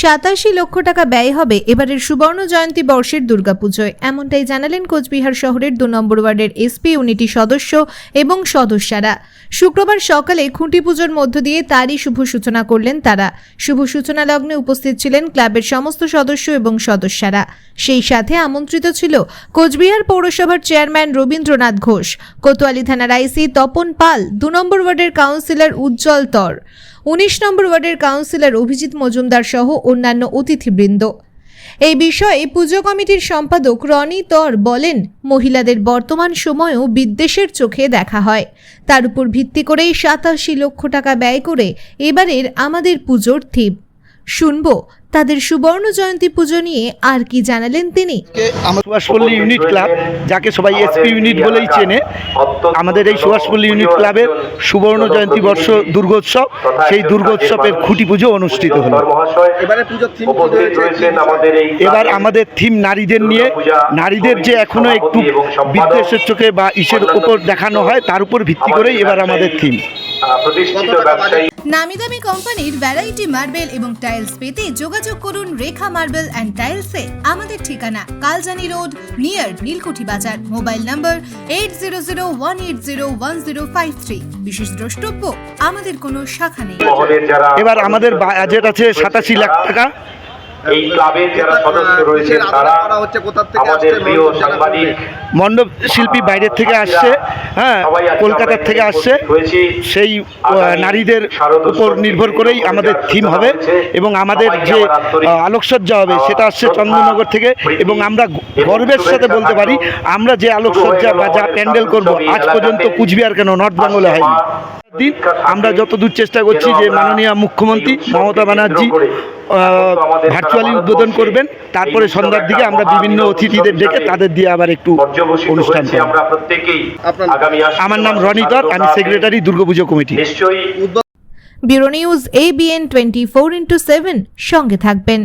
সাতাশি লক্ষ টাকা ব্যয় হবে এবারের সুবর্ণ জয়ন্তী বর্ষের দুর্গাপুজোয়। এমনটাই জানালেন কোচবিহার শহরের দু নম্বর ওয়ার্ডের এসপি ইউনিটি সদস্য এবং সদস্যরা। শুক্রবার সকালে খুঁটি পুজোর মধ্য দিয়ে তারই শুভ সূচনা করলেন তারা। শুভ সূচনা লগ্নে উপস্থিত ছিলেন ক্লাবের সমস্ত সদস্য এবং সদস্যরা। সেই সাথে আমন্ত্রিত ছিল কোচবিহার পৌরসভার চেয়ারম্যান রবীন্দ্রনাথ ঘোষ, কোতোয়ালি থানার আইসি তপন পাল, দু নম্বর ওয়ার্ডের কাউন্সিলর উজ্জ্বল তর। উনিশ নম্বর ওয়ার্ডের কাউন্সিলর অভিজিৎ মজুমদার সহ অন্যান্য অতিথিবৃন্দ। এই বিষয়ে পুজো কমিটির সম্পাদক রনি তর বলেন, মহিলাদের বর্তমান সময়েও বিদ্বেষের চোখে দেখা হয়। তার উপর ভিত্তি করেই সাতাশি লক্ষ টাকা ব্যয় করে এবারের আমাদের পুজোর থিম। শুনব তাদের সুবর্ণ জয়ন্তী পুজো নিয়ে আর কি জানালেন তিনি। কে সুভাষপল্লী ইউনিট ক্লাব যাকে সবাই এসপি ইউনিট বলেই চেনে আমাদের এই সুভাষপল্লী ইউনিট ক্লাবের সুবর্ণ জয়ন্তী বর্ষ দুর্গোৎসব সেই দুর্গোৎসবের খুঁটি পুজো অনুষ্ঠিত হলো। এবারে আমাদের এই এবার আমাদের থিম নারীদের নিয়ে নারীদের যে এখনও একটু বিদ্বেষের চোখে বা ইসের উপর দেখানো হয় তার উপর ভিত্তি করেই এবার আমাদের থিম প্রতিষ্ঠিত ব্যবসায়ী। নামি দামি কোম্পানির ভ্যারাইটি মার্বেল এবং টাইলস পেতে যোগাযোগ করুন রেখা মার্বেল অ্যান্ড টাইলসে আমাদের ঠিকানা Kaljani road near Nilkuthi Bazar. Mobile number eight zero zero one eight zero one zero five three বিশেষ দ্রষ্টব্য আমাদের কোনো শাখা নেই। এবার আমাদের বাজেট আছে সাতাশি লাখ টাকা। এই ক্লাবের যারা সদস্য রয়েছেন তারা আমাদের প্রিয় সাংবাদিক। মণ্ডপ শিল্পী বাইরের থেকে আসছে হ্যাঁ কলকাতার থেকে আসছে। সেই নারীদের উপর নির্ভর করেই আমাদের থিম হবে এবং আমাদের যে আলোকসজ্জা হবে সেটা আসছে চন্দ্রনগর থেকে এবং আমরা গর্বের সাথে বলতে পারি আমরা যে আলোকসজ্জা বা যা প্যান্ডেল করব আজ পর্যন্ত কুচবিহার কেন নর্থ বেঙ্গলে হয়নি? দিন আমরা যতদূর চেষ্টা করছি যে মাননীয় মুখ্যমন্ত্রী মমতা ব্যানার্জি ভার্চুয়ালি উদ্বোধন করবেন। তারপরে সন্ধ্যার দিকে আমরা বিভিন্ন অতিথিদের ডেকে তাদের দিয়ে আবার একটু অনুষ্ঠান আমরা নাম? আগামী আসন্ন আমার নাম মাসে রনিতর আমি সেক্রেটারি দুর্গাপুজো কমিটি। নিশ্চয়ই bureau news ABN twenty four into seven সঙ্গে থাকবেন।